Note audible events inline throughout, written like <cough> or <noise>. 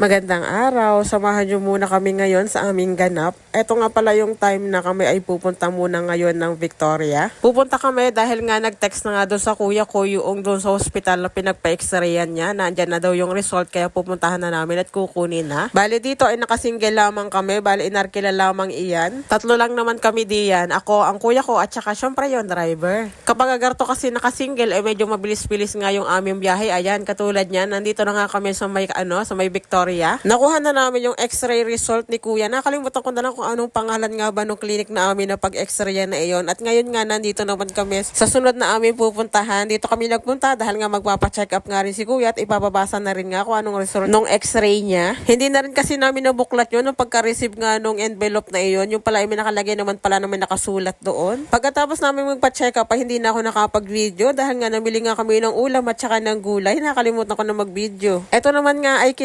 Magandang araw. Samahan niyo muna kami ngayon sa aming ganap. Ito nga pala yung time na kami ay pupunta muna ngayon ng Victoria. Pupunta kami dahil nga nag-text na nga doon sa kuya ko yung doon sa hospital na pinagpa-x-rayan niya. Nandyan na daw yung result kaya pupuntahan na namin at kukunin na. Bali dito ay nakasingle lamang kami. Bali inarkila lamang iyan. Tatlo lang naman kami diyan. Ako, ang kuya ko at saka syempre yung driver. Kapag agarto kasi nakasingle ay medyo mabilis-bilis nga yung aming biyahe. Ayan, katulad niyan. Nandito na nga kami sa may, ano, sa may Victoria. Nakuha na namin yung x-ray result ni kuya. Nakalimutan ko na lang kung anong pangalan nga ba nung clinic na amin na pag-x-ray na iyon. At ngayon nga nandito naman kami sa sunod na amin pupuntahan. Dito kami nagpunta dahil nga magpapacheck up nga rin si kuya at ipapabasa na rin nga kung anong result nung x-ray niya. Hindi na rin kasi namin nabuklat yun nung pagka-receive nga nung envelope na iyon. Yung pala ay may nakalagay naman pala naman nakasulat doon. Pagkatapos namin magpa-check up ay hindi na ako nakapag-video dahil nga namili nga kami ng ulam at saka ng gulay. Nakalimutan ko na mag-video. Ito naman nga ay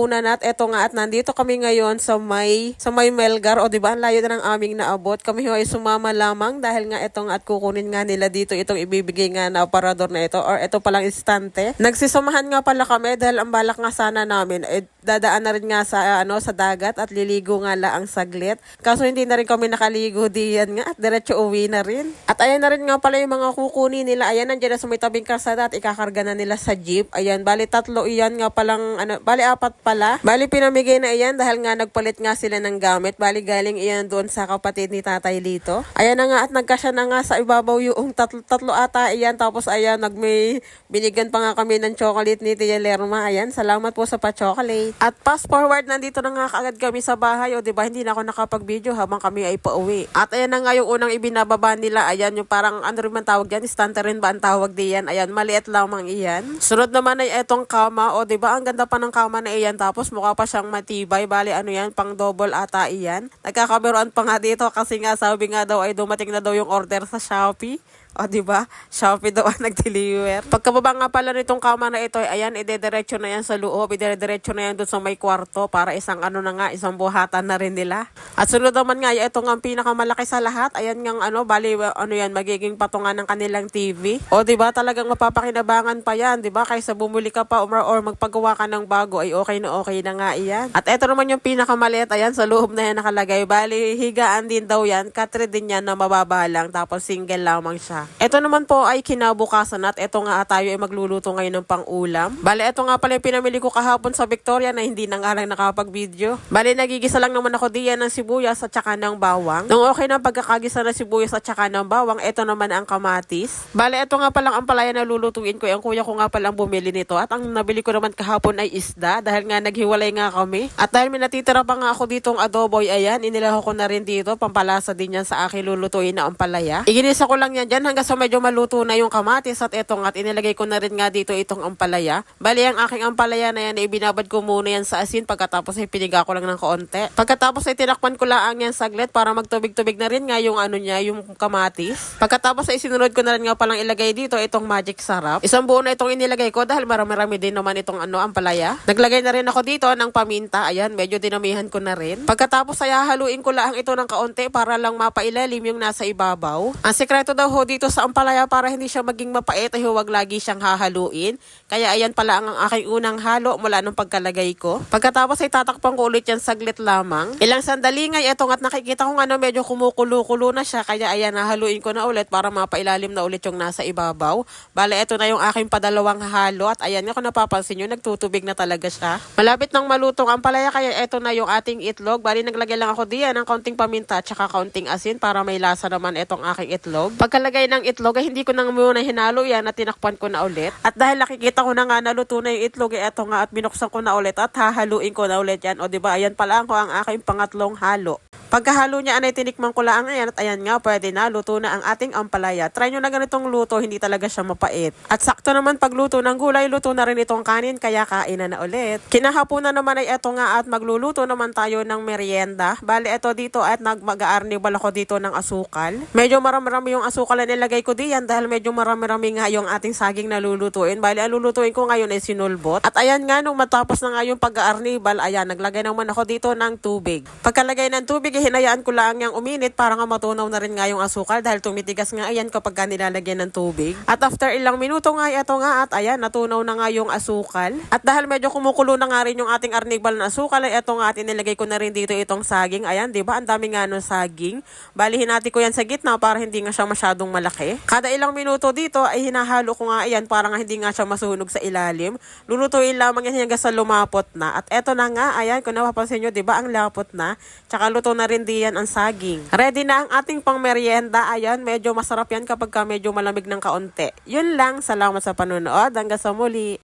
kinahaponan at eto nga at nandito kami ngayon sa may sa may Melgar o di ba ang layo na ng aming naabot. Kami ho ay sumama lamang dahil nga eto nga at kukunin nga nila dito itong ibibigay nga na aparador na ito or ito palang istante. Nagsisamahan nga pala kami dahil ang balak nga sana namin ay dadaan na rin nga sa ano sa dagat at liligo nga la ang saglit. Kaso hindi na rin kami nakaligo diyan nga at diretso uwi na rin. At ayan na rin nga pala yung mga kukunin nila. Ayan nandiyan na sa may tabing at ikakarga na nila sa jeep. Ayan, bali tatlo iyan nga palang ano, bali apat pala. Bali pinamigay na iyan dahil nga nagpalit nga sila ng gamit. Bali galing iyan doon sa kapatid ni Tatay Lito. Ayan na nga at nagkasya na nga sa ibabaw yung tatlo, tatlo ata iyan tapos ayan nagmay binigyan pa nga kami ng chocolate ni Tia Lerma. Ayan, salamat po sa pa-chocolate. At fast forward nandito na nga kaagad kami sa bahay o di ba hindi na ako nakapag-video habang kami ay pauwi. At ayan na nga yung unang ibinababa nila. Ayan yung parang ano rin man tawag yan, stante rin ba ang tawag diyan? Ayan, maliit lamang iyan. Sunod naman ay etong kama o di ba ang ganda pa ng kama na iyan tapos mukha pa siyang matibay. Bali ano yan, pang double ata iyan. Nagkakabiruan pa nga dito kasi nga sabi nga daw ay dumating na daw yung order sa Shopee. O, di ba? Shopee daw ang <laughs> nag-deliver. Pagkababa nga pala nitong kama na ito, ay ayan, ide-diretso na yan sa loob, ide-diretso na yan doon sa may kwarto para isang ano na nga, isang buhatan na rin nila. At sunod naman nga, ito nga ang pinakamalaki sa lahat. Ayan nga, ano, bali, ano yan, magiging patungan ng kanilang TV. O, di ba? Talagang mapapakinabangan pa yan, di ba? Kaysa bumuli ka pa or, or magpagawa ka ng bago, ay okay na okay na nga iyan. At ito naman yung pinakamaliit, ayan, sa loob na yan nakalagay. Bali, higaan din daw yan. Katre din yan na mababa lang, tapos single lamang siya. Ito naman po ay kinabukasan at ito nga tayo ay magluluto ngayon ng pang-ulam. Bale, ito nga pala yung pinamili ko kahapon sa Victoria na hindi na nga lang nakapag-video. Bale, nagigisa lang naman ako diyan ng sibuyas at saka ng bawang. Nung okay na pagkakagisa ng sibuyas at saka ng bawang, ito naman ang kamatis. Bale, ito nga palang ang palaya na lulutuin ko. Ang kuya ko nga palang bumili nito. At ang nabili ko naman kahapon ay isda dahil nga naghiwalay nga kami. At dahil may natitira pa nga ako ditong adobo, ay ayan, inilaho ko na rin dito. Pampalasa din yan sa akin lulutuin na ang palaya. Iginisa ko lang yan dyan hanggang sa medyo maluto na yung kamatis at eto nga at inilagay ko na rin nga dito itong ampalaya. Bali ang aking ampalaya na yan ay binabad ko muna yan sa asin pagkatapos ay piniga ko lang ng kaunti. Pagkatapos ay tinakpan ko lang yan saglit para magtubig-tubig na rin nga yung ano niya, yung kamatis. Pagkatapos ay sinunod ko na rin nga palang ilagay dito itong magic sarap. Isang buo na itong inilagay ko dahil marami-rami din naman itong ano ampalaya. Naglagay na rin ako dito ng paminta. Ayan, medyo dinamihan ko na rin. Pagkatapos ay haluin ko lang ito ng kaunti para lang mapailalim yung nasa ibabaw. Ang sekreto daw ho dito sa ampalaya para hindi siya maging mapait ay huwag lagi siyang hahaluin. Kaya ayan pala ang, aking unang halo mula nung pagkalagay ko. Pagkatapos ay tatakpan ko ulit yan saglit lamang. Ilang sandali nga ito at nakikita ko nga na medyo kumukulo-kulo na siya. Kaya ayan hahaluin ko na ulit para mapailalim na ulit yung nasa ibabaw. Bale ito na yung aking padalawang halo at ayan nga kung napapansin nyo nagtutubig na talaga siya. Malapit nang malutong ang palaya kaya ito na yung ating itlog. Bali naglagay lang ako diyan ng konting paminta at saka konting asin para may lasa naman itong aking itlog. Pagkalagay ng itlog ay hindi ko nang muna hinalo yan at tinakpan ko na ulit. At dahil nakikita ko na nga naluto na yung itlog, eh, eto nga at binuksan ko na ulit at hahaluin ko na ulit yan. O ba ayan pala ang aking pangatlong halo. Pagkahalo niya anay tinikman ko lang ayan at ayan nga pwede na luto na ang ating ampalaya. Try nyo na ganitong luto, hindi talaga siya mapait. At sakto naman pagluto ng gulay, luto na rin itong kanin kaya kain na na ulit. Kinahaponan naman ay eto nga at magluluto naman tayo ng merienda. Bali eto dito at nagmag-aarnibal ako dito ng asukal. Medyo marami-rami yung asukal na inilagay ko diyan dahil medyo marami-rami nga yung ating saging na lulutuin. Bali, ang ko ngayon ay sinulbot. At ayan nga, nung matapos na nga yung pag-aarnibal, ayan, naglagay naman ako dito ng tubig. Pagkalagay ng tubig, eh, hinayaan ko lang yung uminit para nga matunaw na rin nga yung asukal dahil tumitigas nga ayan kapag ka nilalagyan ng tubig. At after ilang minuto nga, ito nga at ayan, natunaw na nga yung asukal. At dahil medyo kumukulo na nga rin yung ating arnibal na asukal, ay ito nga at inilagay ko na rin dito itong saging. Ayan, di ba? Ang dami nga nung saging. Balihin natin ko yan sa gitna para hindi nga siya masyadong malaki. Kada ilang minuto dito ay hinahalo ko nga ayan para nga hindi nga siya masunog sa ilalim. Lulutuin lamang yan hanggang sa lumapot na. At eto na nga, ayan, kung napapansin nyo, di ba, ang lapot na. Tsaka luto na rin diyan ang saging. Ready na ang ating pang merienda. Ayan, medyo masarap yan kapag ka medyo malamig ng kaunti. Yun lang, salamat sa panonood. Hanggang sa muli.